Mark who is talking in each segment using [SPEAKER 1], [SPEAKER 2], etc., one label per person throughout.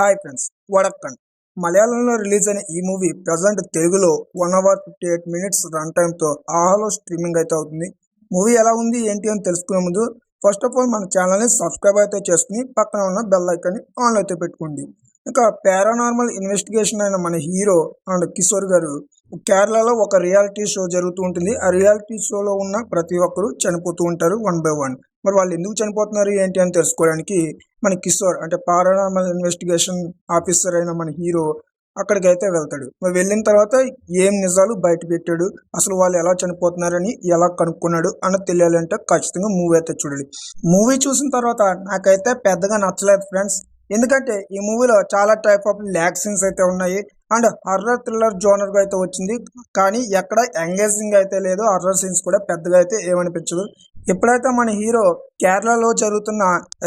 [SPEAKER 1] Hi friends Vadakkan మలయాళంలో release అయిన ఈ మూవీ ప్రజెంట్ తెలుగులో one hour fifty eight minutes run టైంతో ఆహాలో స్ట్రీమింగ్ అయితే అవుతుంది. మూవీ ఎలా ఉంది ఏంటి అని తెలుసుకునే ముందు ఫస్ట్ ఆఫ్ ఆల్ మన ఛానల్ని సబ్స్క్రైబ్ అయితే చేసుకుని పక్కన ఉన్న బెల్ ఐకాన్ని ఆన్ అయితే పెట్టుకోండి. ఇంకా పారానార్మల్ ఇన్వెస్టిగేషన్ అయిన మన హీరో అండ్ కిషోర్ గారు కేరళలో ఒక రియాలిటీ షో జరుగుతూ ఉంటుంది. ఆ రియాలిటీ షోలో ఉన్న ప్రతి ఒక్కరు చనిపోతూ ఉంటారు వన్ బై వన్. మరి వాళ్ళు ఎందుకు చనిపోతున్నారు ఏంటి అని తెలుసుకోవడానికి మన కిషోర్ అంటే పారానామల్ ఇన్వెస్టిగేషన్ ఆఫీసర్ అయిన మన హీరో అక్కడికి అయితే వెళ్తాడు. మరి వెళ్ళిన తర్వాత ఏం నిజాలు బయట పెట్టాడు? అసలు వాళ్ళు ఎలా చనిపోతున్నారని ఎలా కనుక్కున్నాడు అని తెలియాలంటే ఖచ్చితంగా మూవీ అయితే చూడాలి. మూవీ చూసిన తర్వాత నాకైతే పెద్దగా నచ్చలేదు ఫ్రెండ్స్ ఎందుకంటే ఈ మూవీలో చాలా టైప్ ఆఫ్ ల్యాక్ సీన్స్ అయితే ఉన్నాయి. అండ్ హర్రర్ థ్రిల్లర్ జోనర్గా అయితే వచ్చింది. కానీ ఎక్కడ ఎంగేజింగ్ అయితే లేదు. హర్రర్ సీన్స్ కూడా పెద్దగా అయితే ఏమనిపించదు. ఎప్పుడైతే మన హీరో కేరళలో జరుగుతున్న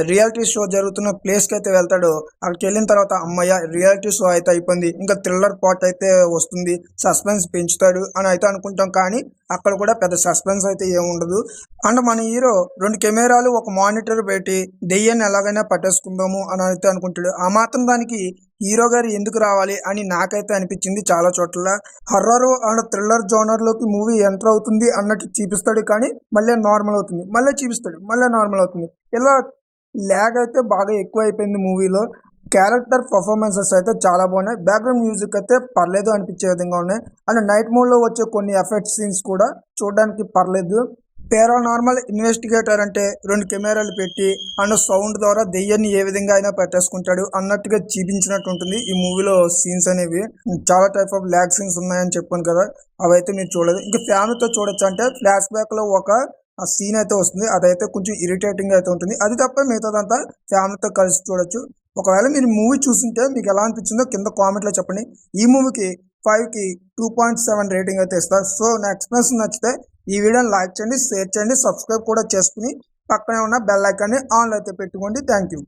[SPEAKER 1] రియాలిటీ షో జరుగుతున్న ప్లేస్కి అయితే వెళ్తాడో. అక్కడికి వెళ్ళిన తర్వాత అమ్మయ్య రియాలిటీ షో అయితే అయిపోయింది. ఇంకా థ్రిల్లర్ పార్ట్ అయితే వస్తుంది. సస్పెన్స్ పెంచుతాడు అని అయితే అనుకుంటాం. కానీ అక్కడ కూడా పెద్ద సస్పెన్స్ అయితే ఏముండదు అండ్ మన హీరో రెండు కెమెరాలు ఒక మానిటర్ పెట్టి దెయ్యాన్ని ఎలాగైనా పట్టేసుకుందాము అని అయితే అనుకుంటాడు. ఆ మాత్రం దానికి హీరో గారు ఎందుకు రావాలి అని నాకైతే అనిపించింది చాలా చోట్ల. హర్రర్ అండ్ థ్రిల్లర్ జోనర్లోకి మూవీ ఎంటర్ అవుతుంది అన్నట్టు చూపిస్తాడు కానీ మళ్ళీ నార్మల్ అవుతుంది. మళ్ళీ చూపిస్తాడు. మళ్ళీ నార్మల్ అవుతుంది. ఇలా ల్యాగ్ అయితే బాగా ఎక్కువ అయిపోయింది మూవీలో. క్యారెక్టర్ పర్ఫార్మెన్సెస్ అయితే చాలా బాగున్నాయి. బ్యాక్గ్రౌండ్ మ్యూజిక్ అయితే పర్లేదు అనిపించే విధంగా ఉన్నాయి. అండ్ నైట్ మోడ్లో వచ్చే కొన్ని ఎఫెక్ట్ సీన్స్ కూడా చూడడానికి పర్లేదు. పారానార్మల్ ఇన్వెస్టిగేటర్ అంటే రెండు కెమెరాలు పెట్టి అండ్ సౌండ్ ద్వారా దెయ్యాన్ని ఏ విధంగా అయినా పెట్టేసుకుంటాడు అన్నట్టుగా చూపించినట్టు ఉంటుంది ఈ మూవీలో సీన్స్ అనేవి. చాలా టైప్ ఆఫ్ ల్యాగ్ సీన్స్ ఉన్నాయని చెప్పాను కదా అవైతే మీరు చూడలేదు. ఇంకా ఫ్యామిలీతో చూడొచ్చు అంటే ఫ్లాష్ బ్యాక్లో ఒక ఆ సీన్ అయితే వస్తుంది. అదైతే కొంచెం ఇరిటేటింగ్ అయితే ఉంటుంది. అది తప్ప మిగతాదంతా ఫ్యామిలీతో కలిసి చూడొచ్చు. ఒకవేళ మీరు మూవీ చూస్తుంటే మీకు ఎలా అనిపించిందో కింద కామెంట్లో చెప్పండి. ఈ మూవీకి ఫైవ్కి టూ పాయింట్ సెవెన్ రేటింగ్ అయితే ఇస్తారు సో నా ఎక్స్పీరియన్స్ నచ్చితే ఈ వీడియోని లైక్ చేయండి షేర్ చేయండి సబ్స్క్రైబ్ కూడా చేసుకుని పక్కనే ఉన్న బెల్ ఐకాన్ని ఆన్లో అయితే పెట్టుకోండి. Thank you.